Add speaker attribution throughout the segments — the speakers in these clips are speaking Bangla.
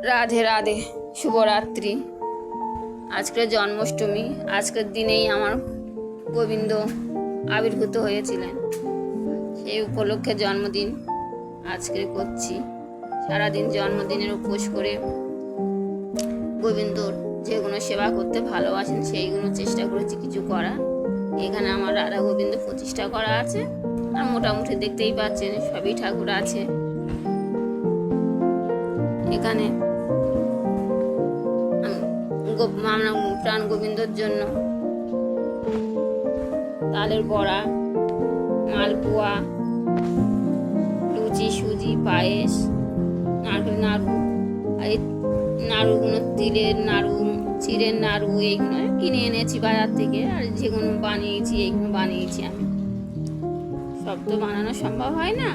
Speaker 1: রাধে রাধে, শুভরাত্রি। আজকের জন্মাষ্টমী, আজকের দিনেই আমার গোবিন্দ আবির্ভূত হয়েছিলেন। সেই উপলক্ষে জন্মদিন আজকে করছি। সারাদিন জন্মদিনের উপোস করে গোবিন্দর যেগুলো সেবা করতে ভালোবাসেন সেইগুলো চেষ্টা করেছি কিছু করার। এখানে আমার রাধা গোবিন্দ প্রতিষ্ঠা করা আছে। আর মোটামুটি দেখতেই পাচ্ছেন, সবই ঠাকুর আছে। এখানে আমরা প্রাণ গোবিন্দর জন্য তালের বড়া, মালপোয়া, লুচি, সুজি, পায়েস, নারকেল, নাড়ু আর এই নাড়ুগুলো তিলের নাড়ু, চিড়ের নাড়ু, এইগুলো কিনে এনেছি বাজার থেকে, আর যেগুলো বানিয়েছি, এইগুলো বানিয়েছি আমি। সব তো বানানো সম্ভব হয় না।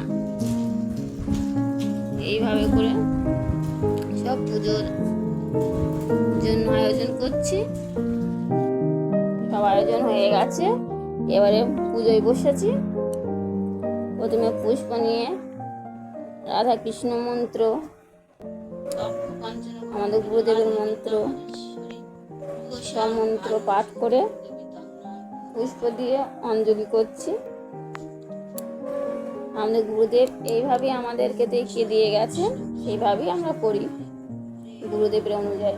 Speaker 1: এইভাবে করে সব পুজোর জন্য আয়োজন করছি। সব আয়োজন হয়ে গেছে। এবারে পুজোয় বসেছি। প্রথমে পুষ্প নিয়ে, রাধা কৃষ্ণ মন্ত্র, আমাদের গুরুদেবের মন্ত্র সব মন্ত্র পাঠ করে পুষ্প দিয়ে অঞ্জলি করছি। আমাদের গুরুদেব এইভাবেই আমাদেরকে দেখিয়ে দিয়ে গেছে। সেইভাবেই আমরা করি। গুরুদেবের অনুযায়ী।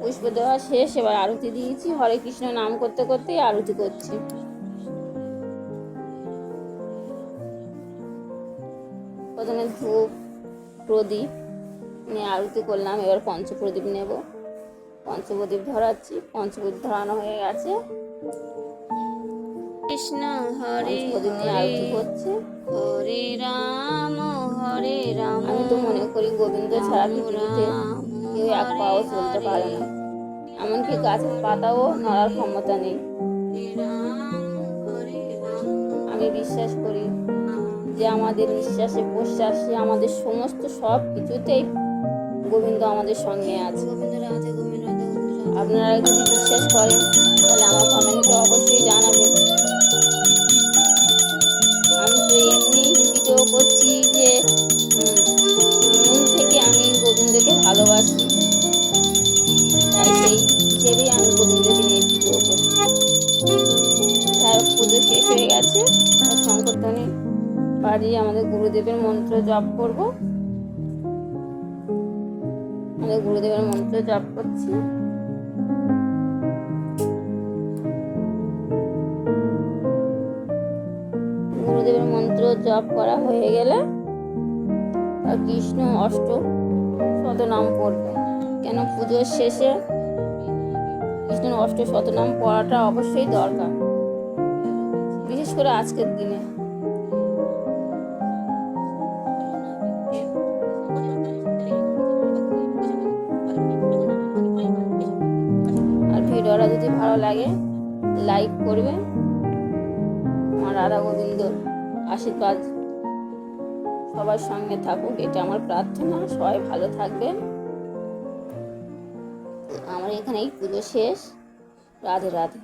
Speaker 1: পুষ্প দেওয়া শেষ, এবার আরতি দিয়েছি। হরে কৃষ্ণ নাম করতে করতেই আরতি করছি। প্রথমে ধূপ, প্রদীপ নিয়ে আরতি করলাম, এবার পঞ্চপ্রদীপ নেব। পঞ্চপ্রদীপ ধরাচ্ছি, পঞ্চপ্রদীপ ধরানো হয়ে গেছে।
Speaker 2: কৃষ্ণ হরে
Speaker 1: আরতি করছি
Speaker 2: হরে রাম হরে রাম।
Speaker 1: আমি তো মনে করি গোবিন্দ ছাড়া পৃথিবীতে কেউ এক পাও চলতে পারে না। এমনকি গাছের পাতাও নড়ার ক্ষমতা নেই। আমি বিশ্বাস করি যে আমাদের নিঃশ্বাসে প্রশ্বাসে আমাদের সমস্ত সব কিছুতেই গোবিন্দ আমাদের সঙ্গে আছে। আপনারা যদি বিশ্বাস করেন তাহলে আমার কমেন্টে গুরুদেবের মন্ত্র জপ করব। আমি গুরুদেবের মন্ত্র জপ করছি। গুরুদেবের মন্ত্র জপ করা হয়ে গেলে কৃষ্ণ অষ্ট শতনাম পড়বে। কেন পুজোর শেষে কৃষ্ণের অষ্ট শতনাম পড়াটা অবশ্যই দরকার। বিশেষ করে আজকের দিনে। ভিডিওটা যদি ভালো লাগে লাইক করবে। আমার রাধা গোবিন্দ আশীর্বাদ। সবার সঙ্গে থাকুক, এটা আমার প্রার্থনা। সবাই ভালো থাকবেন। আমার এখানেই পুজো শেষ। রাধে রাধে।